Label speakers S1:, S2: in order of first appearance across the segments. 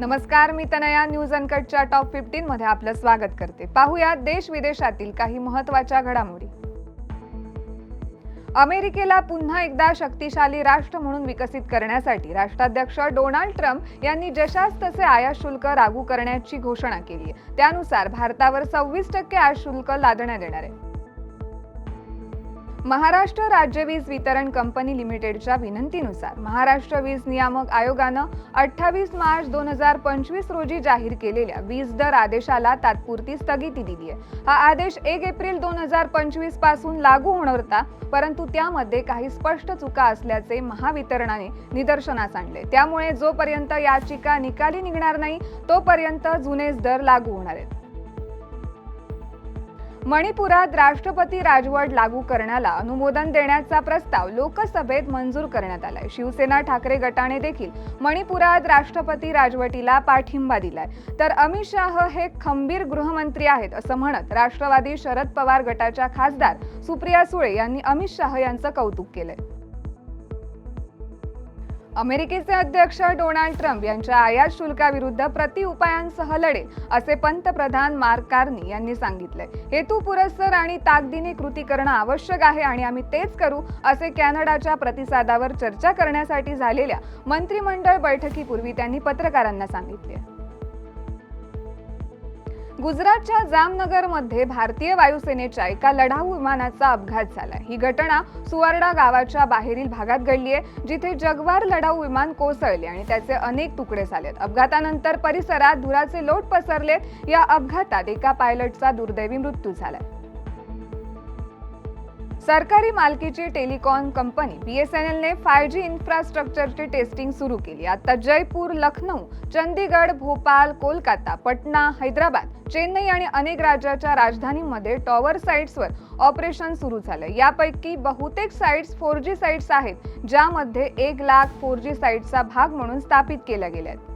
S1: नमस्कार मी Tanaya. News अनकटच्या top fifteen मध्ये आपलं स्वागत करते. पाहूया देश विदेशातील काही महत्त्वाच्या घडामोडी. अमेरिकेला पुन्हा एकदा शक्तिशाली राष्ट्र म्हणून विकसित करण्यासाठी राष्ट्राध्यक्ष डोनाल्ड ट्रम्प यांनी जशास तसे आयात शुल्क लागू करण्याची घोषणा केली आहे. त्यानुसार भारतावर सव्वीस टक्के आयात शुल्क लादण्यात येणार आहे. महाराष्ट्र राज्य वीज वितरण कंपनी लिमिटेडच्या विनंतीनुसार महाराष्ट्र वीज नियामक आयोगानं अठ्ठावीस मार्च दोन हजार पंचवीस रोजी जाहीर केलेल्या वीज दर आदेशाला तात्पुरती स्थगिती दिली आहे. हा आदेश एक एप्रिल दोन हजार पंचवीसपासून लागू होणार होता परंतु त्यामध्ये काही स्पष्ट चुका असल्याचे महावितरणाने निदर्शनास आणले. त्यामुळे जोपर्यंत याचिका निकाली निघणार नाही तोपर्यंत जुनेच दर लागू होणार आहेत. मणिपुरात राष्ट्रपती राजवट लागू करण्याला अनुमोदन देण्याचा प्रस्ताव लोकसभेत मंजूर करण्यात आलाय. शिवसेना ठाकरे गटाने देखील मणिपुरात राष्ट्रपती राजवटीला पाठिंबा दिलाय. तर अमित शाह हे खंबीर गृहमंत्री आहेत असं म्हणत राष्ट्रवादी शरद पवार गटाच्या खासदार सुप्रिया सुळे यांनी अमित शाह यांचं कौतुक केलंय. अमेरिकेचे अध्यक्ष डोनाल्ड ट्रम्प यांच्या आयात शुल्काविरुद्ध प्रतिउपायांसह लढेल असे पंतप्रधान मार्क कार्नी यांनी सांगितले. हेतू पुरस्सर आणि ताकदीने कृती करणं आवश्यक आहे आणि आम्ही तेच करू असे कॅनडाच्या प्रतिसादावर चर्चा करण्यासाठी झालेल्या मंत्रिमंडळ बैठकीपूर्वी त्यांनी पत्रकारांना सांगितले. गुजरातच्या जामनगरमध्ये भारतीय वायुसेनेच्या एका लढाऊ विमानाचा अपघात झाला. ही घटना सुवर्णा गावाच्या बाहेरील भागात घडली आहे जिथे जगवार लढाऊ विमान कोसळले आणि त्याचे अनेक तुकडे झालेत. अपघातानंतर परिसरात धुराचे लोट पसरलेत. या अपघातात एका पायलटचा दुर्दैवी मृत्यू झालाय. सरकारी मालकीची telecom company B S N एलने five G इन्फ्रास्ट्रक्चरची टेस्टिंग सुरू केली. आता जयपूर लखनौ चंदीगड भोपाल कोलकाता पटना हैदराबाद चेन्नई आणि अनेक राज्याच्या राजधानीमध्ये टॉवर साईट्सवर ऑपरेशन सुरू झालं यापैकी बहुतेक साइट्स फोर जी साइट्स आहेत ज्यामध्ये एक लाख फोर जी साईट्सचा भाग म्हणून स्थापित केल्या गेल्या आहेत.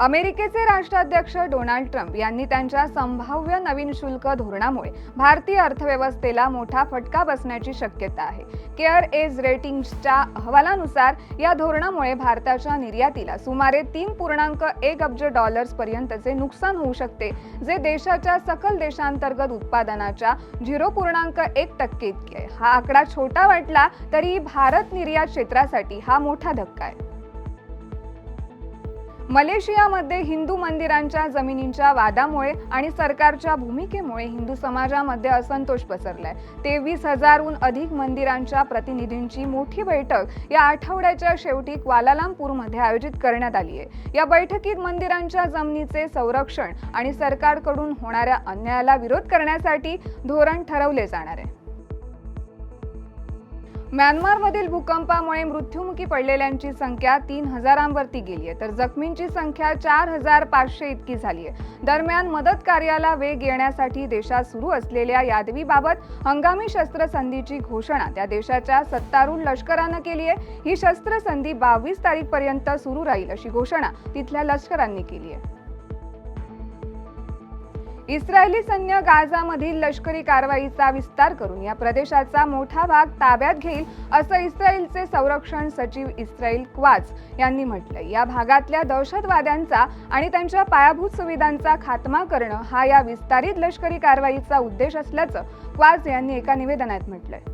S1: अमेरिकेचे राष्ट्राध्यक्ष डोनाल्ड ट्रम्प यांनी त्यांच्या संभाव्य नवीन शुल्क धोरणामुळे भारतीय अर्थव्यवस्थेला मोठा फटका बसण्याची शक्यता आहे. केअर एज रेटिंग्सच्या अहवालानुसार या धोरणामुळे भारताच्या निर्यातीला सुमारे तीन पूर्णांक एक अब्ज डॉलर्स पर्यंतचे नुकसान होऊ शकते जे देशाच्या सकल देशांतर्गत उत्पादनाच्या झिरो पूर्णांक एक टक्के इतके आहे. हा आकडा छोटा वाटला तरी भारत निर्यात क्षेत्रासाठी हा मोठा धक्का आहे. मलेशियामध्ये हिंदू मंदिरांच्या जमिनींच्या वादामुळे आणि सरकारच्या भूमिकेमुळे हिंदू समाजामध्ये असंतोष पसरलाय. तेवीस हजारहून अधिक मंदिरांच्या प्रतिनिधींची मोठी बैठक या आठवड्याच्या शेवटी क्वालालामपूरमध्ये आयोजित करण्यात आली आहे. या बैठकीत मंदिरांच्या जमिनीचे संरक्षण आणि सरकारकडून होणाऱ्या अन्यायाला विरोध करण्यासाठी धोरण ठरवले जाणार आहे. म्यानमारमधील भूकंपामुळे मृत्युमुखी पडलेल्यांची संख्या तीन हजारांवरती गेली आहे. तर जखमींची संख्या चार हजार पाचशे इतकी झाली आहे. दरम्यान मदत कार्याला वेग येण्यासाठी देशात सुरू असलेल्या यादवीबाबत हंगामी शस्त्रसंधीची घोषणा त्या देशाच्या सत्तारूढ लष्करानं केली आहे. ही शस्त्रसंधी बावीस तारीखपर्यंत सुरू राहील अशी घोषणा तिथल्या लष्करांनी केली आहे. इस्रायली सैन्य गाझामधील लष्करी कारवाईचा विस्तार करून या प्रदेशाचा मोठा भाग ताब्यात घेईल असं इस्रायलचे संरक्षण सचिव इस्रायल क्वाच यांनी म्हटलंय. या भागातल्या दहशतवाद्यांचा आणि त्यांच्या पायाभूत सुविधांचा खात्मा करणं हा या विस्तारित लष्करी कारवाईचा उद्देश असल्याचं क्वाज यांनी एका निवेदनात म्हटलंय.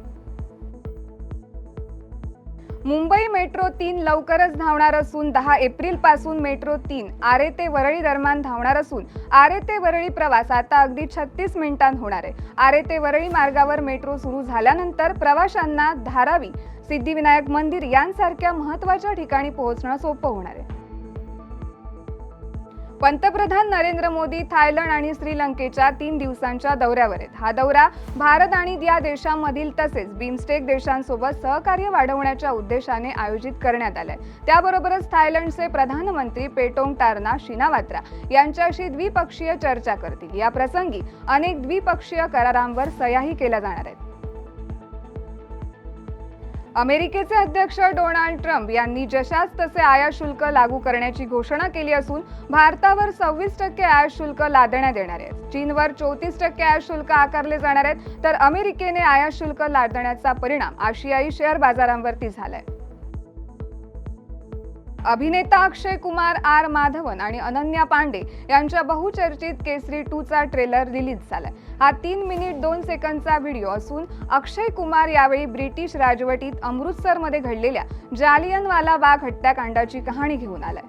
S1: मुंबई मेट्रो तीन लवकरच धावणार असून दहा एप्रिलपासून मेट्रो तीन आरे ते वरळी दरम्यान धावणार असून आरे ते वरळी प्रवास आता अगदी छत्तीस मिनिटांत होणार आहे. आरे ते वरळी मार्गावर मेट्रो सुरू झाल्यानंतर प्रवाशांना धारावी सिद्धिविनायक मंदिर यांसारख्या महत्त्वाच्या ठिकाणी पोहोचणं सोपं होणार आहे. पंतप्रधान नरेंद्र मोदी थायलंड आणि श्रीलंकेच्या तीन दिवसांच्या दौऱ्यावर आहेत. हा दौरा भारत आणि या देशांमधील तसेच बिमस्टेक देशांसोबत सहकार्य वाढवण्याच्या उद्देशाने आयोजित करण्यात आलाय. त्याबरोबरच थायलंडचे प्रधानमंत्री पेटोंग टारना शिनावात्रा यांच्याशी द्विपक्षीय चर्चा करतील. या प्रसंगी अनेक द्विपक्षीय करारांवर सह्याही केल्या जाणार आहेत. अमेरिकेचे अध्यक्ष डोनाल्ड ट्रम्प यांनी जशास तसे आयात शुल्क लागू करण्याची घोषणा केली असून भारतावर सव्वीस टक्के आयात शुल्क लादण्यात येणार आहे चीनवर चौतीस टक्के आयात शुल्क आकारले जाणार आहेत तर अमेरिकेने आयात शुल्क लादण्याचा परिणाम आशियाई शेअर बाजारांवरती झालाय. अभिनेता अक्षय कुमार आर माधवन आणि अनन्या पांडे यांच्या बहुचर्चित केसरी टूचा ट्रेलर रिलीज झालाय. हा तीन मिनिट दोन सेकंदचा व्हिडिओ असून अक्षय कुमार यावेळी ब्रिटिश राजवटीत अमृतसरमध्ये घडलेल्या जालियनवाला बाग हत्याकांडाची कहाणी घेऊन आलाय.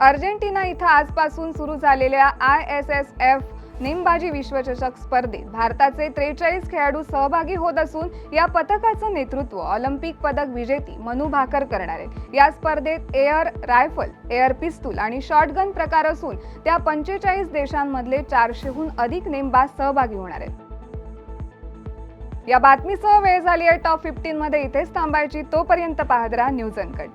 S1: अर्जेंटिना इथं आजपासून सुरू झालेल्या आय एस एस एफ नेमबाजी विश्वचषक स्पर्धेत भारताचे त्रेचाळीस खेळाडू सहभागी होत असून या पथकाचं नेतृत्व ऑलिम्पिक पदक विजेती मनु भाकर करणार आहे या स्पर्धेत एअर रायफल एअर पिस्तूल आणि शॉटगन प्रकार असून त्या पंचेचाळीस देशांमधले चारशेहून अधिक नेमबाज सहभागी होणार आहेत. या बातमीसह वेळ झाली आहे. टॉप फिफ्टीन मध्ये इथेच थांबायची. तोपर्यंत पाहत राहा न्यूज अनकट.